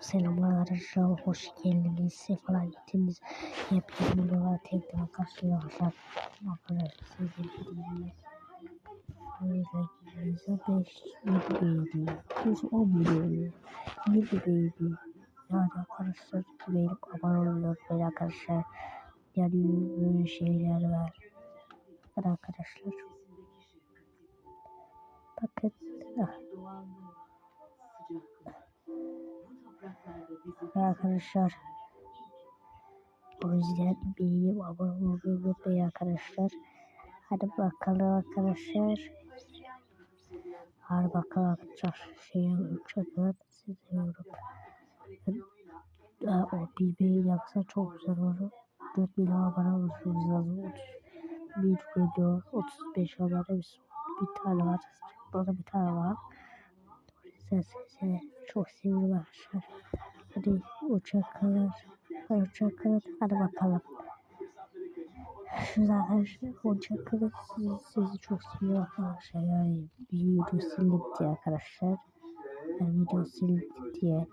Selamlar arkadaşlar, hoş geldiniz, sefalar getirdiniz. Yepyeni videolar tekrar karşılaşacak. Arkadaşlar bildiğiniz böyle gidinize 5 7 beğeni, 110 beğeni, 7 beğeni. Yani arkadaşlar beğenip abone olun unutmayın arkadaşlar. Yani böyle şeyler var. Arkadaşlar. Arkadaşlar o yüzden beğenip abone olmayı unutmayın arkadaşlar. Hadi bakalım arkadaşlar. Hadi bakalım arkadaşlar. Şeyi uçaklar seviyorum. Ben, o beğeni yapsa çok güzel olur. 4 milyon abone olursunuz lazım. 30 bir video 35 abone bir, bir tane var. Burada bir tane var. Size çok seviyorum arkadaşlar. Hadi uçak kalır. Uçak kalır. Hadi bakalım. Şurada arkadaşlar uçak kalır. Sizi, sizi çok seviyorum arkadaşlar. Yani bir video sildik diye arkadaşlar. Yani video sildik diye.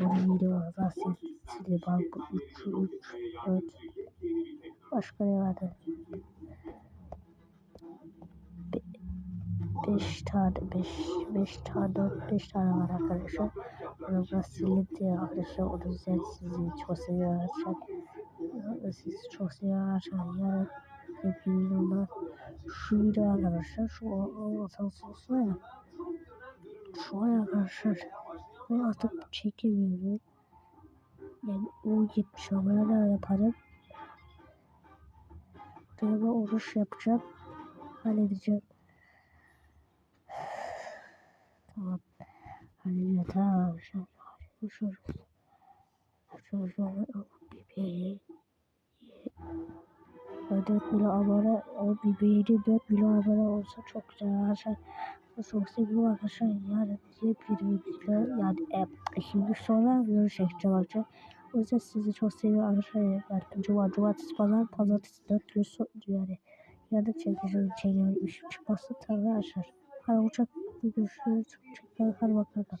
Onun videolardan sildik. Sildi bak 3 3 4 Başka ne vardı? 5 tane 5 5 tane 4 5 tane var arkadaşlar. Da ya arkadaşlar. O yüzden sizi çok seviyorum arkadaşlar. Sizi çok seviyorum arkadaşlar. Yarın hepinizden şu video arkadaşlar. Şu olsa ya. Şu an arkadaşlar. Ben artık çekemiyorum. Yani o 70 abone yaparım. Buraya ben oruç yapacağım. Halledeceğim. Tamam. Tamam. Şimdi konuşuruz. Çocuklar bir beğeni. 4 milyon abone, o bir beğeni 4 milyon abone olsa çok güzel arkadaşlar. Çok seviyorum arkadaşlar. Yani yepyeni video yani e, şimdi sonra çekeceğim arkadaşlar. O yüzden sizi çok seviyorum arkadaşlar. Yani cuma, cumartesi, pazar, pazartesi 4 gün sonra yani. Yani çekeceğim, çekeceğim. İşim çıkmazsa tabii arkadaşlar. Hadi uçak görüşürüz. Hadi bakalım.